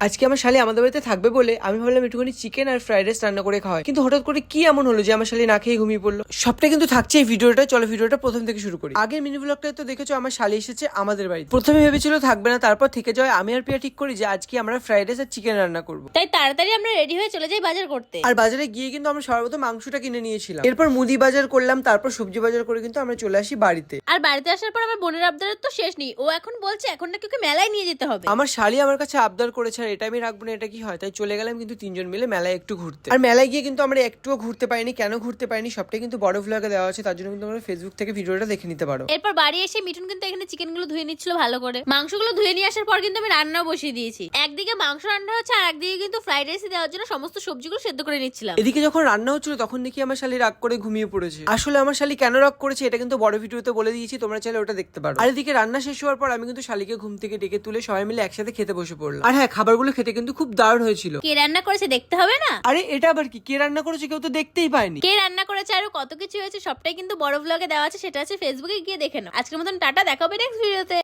আজকে আমার শালি আমাদের বাড়িতে থাকবে বলে আমি ভাবলাম একটুখানি চিকেন আর ফ্রাইড রাইস রান্না করে খাওয়াই। কিন্তু হঠাৎ করে কি এমন হলো যে আমার শালি না খেয়ে ঘুমিয়ে পড়ল? সবটা কিন্তু থাকছে এই ভিডিওটা চলো ভিডিওটা প্রথম থেকে শুরু করি। আগের মিনি ব্লগটা তো দেখেছ আমার শালি এসেছে আমাদের বাড়িতে। প্রথমে ভেবেছিল থাকবে না তারপর থেকে যাওয়ায় আমি আর পিয়া ঠিক করি যে আজকে আমরা ফ্রাইড রাইস আর চিকেন রান্না করব। তাই তাড়াতাড়ি আমরা রেডি হয়ে চলে যাই বাজার করতে। আর বাজারে গিয়ে কিন্তু আমরা সর্বপ্রথম মাংসটা কিনে নিয়েছিলাম। এরপর মুদি বাজার করলাম তারপর সবজি বাজার করে কিন্তু আমরা চলে আসি বাড়িতে। আর বাড়িতে আসার পর আমার বোনের আবদারের তো শেষ নেই। ও এখন বলছে এখন নাকি ওকে মেলায় নিয়ে যেতে হবে। আমার শালি আমার কাছে আবদার করেছে আর এটা আমি রাখব না এটা কি হয়? তাই চলে গেলাম কিন্তু তিনজন মিলে মেলায় একটু ঘুরতে। আর মেলায় গিয়ে কিন্তু আমরা একটুও ঘুরতে পারিনি কেন ঘুরতে পারিনি সবটাই কিন্তু বড় ভ্লগে দেওয়া আছে তার জন্য কিন্তু আমরা ফেসবুক থেকে ভিডিওটা দেখে নিতে পারো। এরপর বাড়ি এসে মিঠুন কিন্তু এখানে চিকেনগুলো ধুয়ে নিচ্ছিল ভালো করে। মাংসগুলো ধুয়ে নিয়ে আসার পর কিন্তু আমি রান্না বসিয়ে দিয়েছি। একদিকে মাংস রান্না হচ্ছে আর একদিকে কিন্তু ফ্রাইড রাইস দেওয়ার জন্য সমস্ত সবজিগুলো সেদ্ধ করে নিচ্ছিলাম। এদিকে যখন রান্না হচ্ছিল তখন দেখি আমার শালি রাগ করে ঘুমিয়ে পড়েছে। আসলে আমার শালি কেন রাগ করেছে এটা কিন্তু বড় ভিডিওতে বলে দিয়েছি তোমরা চাইলে ওটা দেখতে পারো। আর এদিকে রান্না শেষ হওয়ার পর আমি কিন্তু শালিকে ঘুম থেকে ডেকে তুলে সবাই মিলে একসাথে খেতে বসে পড়লাম। আর হ্যাঁ খাবারগুলো খেতে কিন্তু খুব দারুণ হয়েছিল। কে রান্না করেছে দেখতে হবে না? আরে এটা আবার কি? কে রান্না করেছে কেউ তো দেখতেই পায়নি। কে রান্না করেছে আরও কত কিছু হয়েছে সবটাই কিন্তু বড় ব্লগে দেওয়া আছে সেটা আছে ফেসবুকে গিয়ে দেখে নাও। আজকের মতন টাটা দেখাবে নেক্সট ভিডিওতে